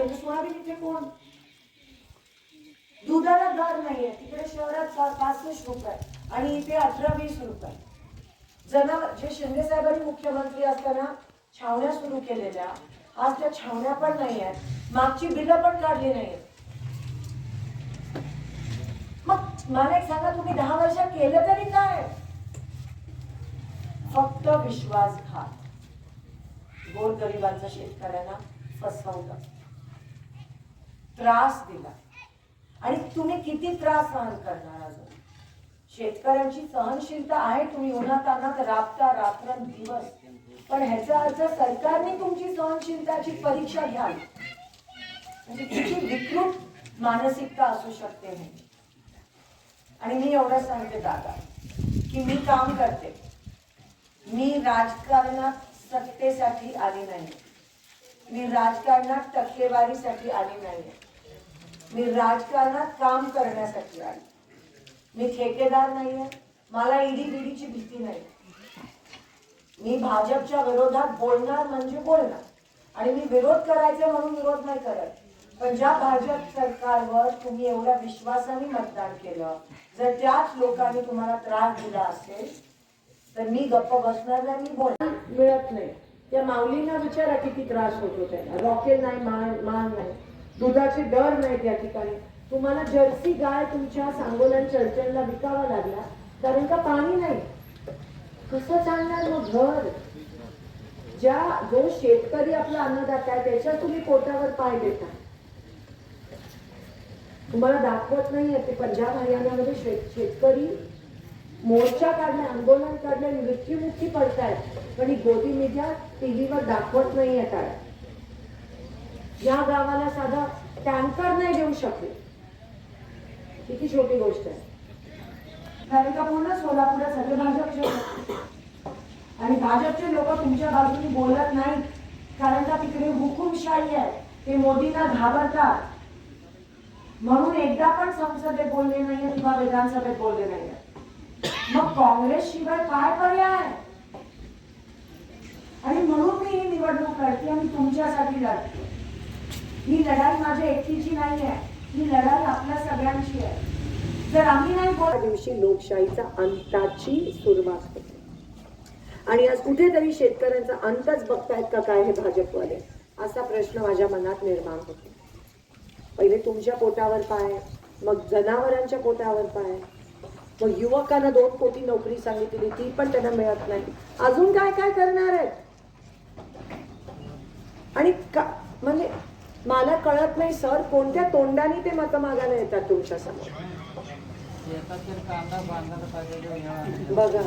Soybean तर इथे कोण? दुधाला दर नाहीये. तिकडे शहरात पासष्ट रुपये आणि इथे अठरा वीस रुपये. जनावर जे शिंदे साहेबांनी मुख्यमंत्री असताना छावण्या सुरू केलेल्या आज त्या छावण्या पण नाही आहेत मागची बिलं पण काढली नाहीत मग मला एक सांगा तुम्ही दहा वर्षात केलं तरी काय? फक्त विश्वासघात. गोरगरिबांचा शेतकऱ्यांना फसवलं. त्रास दिला. आणि तुम्ही किती त्रास सहन करणार अजून शेतकऱ्यांची सहनशीलता आहे तुम्ही उन्हातानात राबता रात्र दिवस पण ह्याचा अर्थ सरकारने तुमची सहनशीलताची परीक्षा घ्यावी. म्हणजे किती विकृत मानसिकता असू शकते नाही. आणि मी एवढं सांगते दादा की मी काम करते. मी राजकारणात सत्तेसाठी आली नाही. मी राजकारणात टक्केवारीसाठी आली नाही. मी राजकारणात काम करण्यासाठी आली. मी ठेकेदार नाहीये. मला ईडी बिडीची भीती नाही. मी भाजपच्या विरोधात बोलणार म्हणजे बोलणार. आणि मी विरोध करायचा म्हणून विरोध नाही करत. पण ज्या भाजप सरकारवर तुम्ही एवढ्या विश्वासाने मतदान केलं जर त्याच लोकांनी तुम्हाला त्रास दिला असेल तर मी गप्प बसणार नाही मी बोलणार मिळत नाही. त्या माऊलींना विचारा किती त्रास होतो त्यांना. रॉकेल नाही मान मान नाही. दुधाचे दर नाही त्या ठिकाणी. तुम्हाला जर्सी गाय तुमच्या सांगोलन चर्चनला विकावा लागला कारण का पाणी नाही? कसं चालणार मग घर? ज्या जो शेतकरी आपला अन्नदाता आहे त्याच्या तुम्ही पोटावर पाय देता. तुम्हाला दाखवत नाहीये ते पंजाब हरियाणामध्ये शेत शेतकरी मोर्चा काढले आंदोलन काढले मृत्युमुखी पडतायत. पण ही गोदी मीडिया टीव्हीवर दाखवत नाहीये काय या गावाला साधा टँकर नाही देऊ शकले. किती छोटी गोष्ट आहे. कारण का पूर्ण सोलापूरला सगळे भाजपचे आणि भाजपचे लोक तुमच्या बाजूने बोलत नाहीत. कारण का तिकडे हुकुमशाही आहे. ते मोदींना घाबरतात. म्हणून एकदा पण संसदेत बोलले नाहीये किंवा विधानसभेत बोलले नाहीये मग काँग्रेस शिवाय काय पर्याय आणि म्हणून मी ही निवडणूक लढते आणि तुमच्यासाठी लढते. ही लढाई माझ्या एकटीची नाही आहे. ही लढाई आपल्या सगळ्यांची आहे. जर आम्ही नाही बोल दिवशी लोकशाहीचा अंताची सुरुवात होते. आणि आज कुठेतरी शेतकऱ्यांचा अंतच बघतायत का काय हे भाजपवाले? असा प्रश्न माझ्या मनात निर्माण होतो. पहिले तुमच्या पोटावर पाय मग जनावरांच्या पोटावर पाय. मग युवकांना दोन कोटी नोकरी सांगितली ती पण त्यांना मिळत नाही. अजून काय काय करणार आहेत? आणि का म्हणजे मला कळत नाही सर. कोणत्या तोंडाने ते मतं मागायला येतात तुमच्यासमोर बघा.